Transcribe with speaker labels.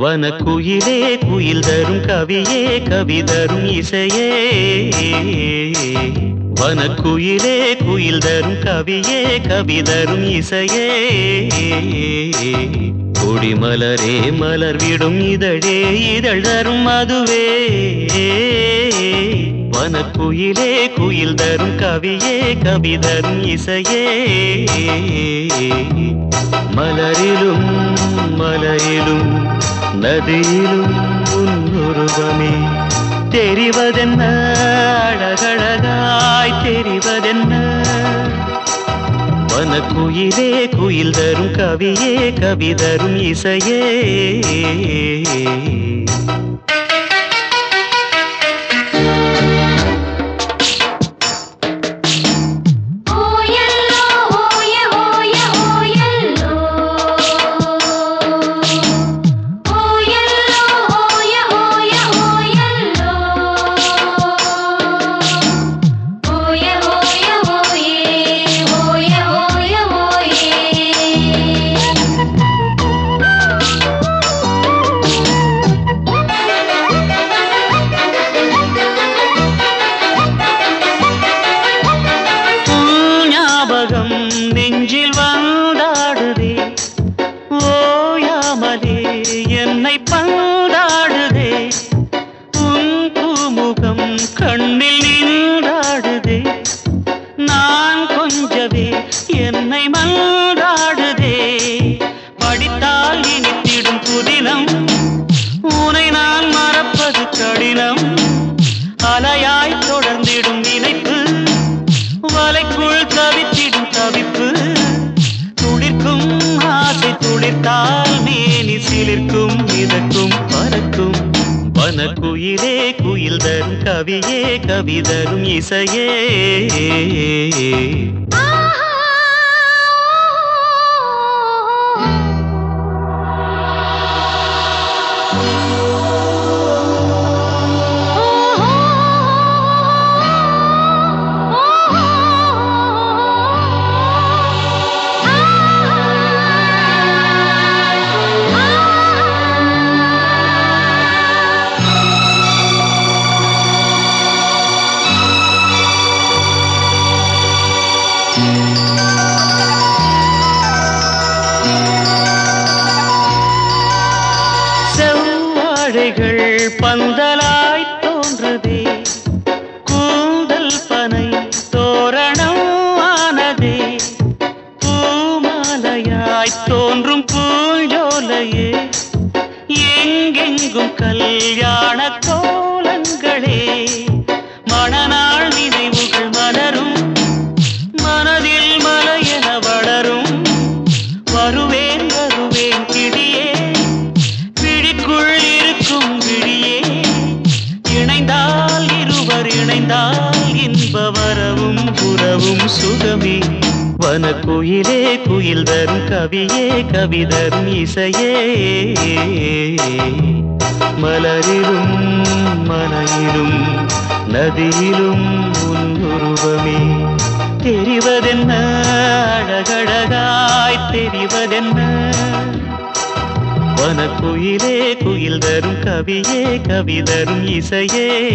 Speaker 1: வனக்குயிலே குயில் தரும் கவியே கவி தரும் இசையே. வனக்குயிலே குயில் தரும் கவியே கவி தரும் இசையே. கொடிமலரே மலர் விடும் இதழே இதழ் தரும் அதுவே வனக்குயிலே குயில் தரும் கவியே கவி தரும் இசையே. மலரிலும் மலரிலும் நதியிலும் உன்னுருவமே. தெரிவதென்ன? அழகழகாய் தெரிவதென்ன? வனக்குயிலே குயில் தரும் கவியே கவி தரும் இசையே. அலையாய் தொடர்ந்திடும் நினைப்பு வலைக்குள் தவித்திடும் தவிப்பு. துளிர்க்கும் ஆசை துளிர்த்தால் மேனி சிலிர்க்கும் மிதக்கும் பறக்கும். வனக்குயிலே குயில் தரும் கவியே கவிதரும் இசையே. பந்தலாய் தோன்றதே. கூந்தல் பனை தோரணம் ஆனதே. பூமாலையாய் தோன்றும் பூஞ்சோலையே. எங்கெங்கும் கல்யாண கோலங்களே. புறவும் சுகமே வனக்குயிலே குயில் தரும் கவியே கவிதரும் இசையே. மலரிலும் மனையிலும் நதியிலும் உன் உருவமே தெரிவதென்ன? அழகழகாய் தெரிவதென்ன? வனக்குயிலே குயில் தரும் கவியே கவிதரும் இசையே.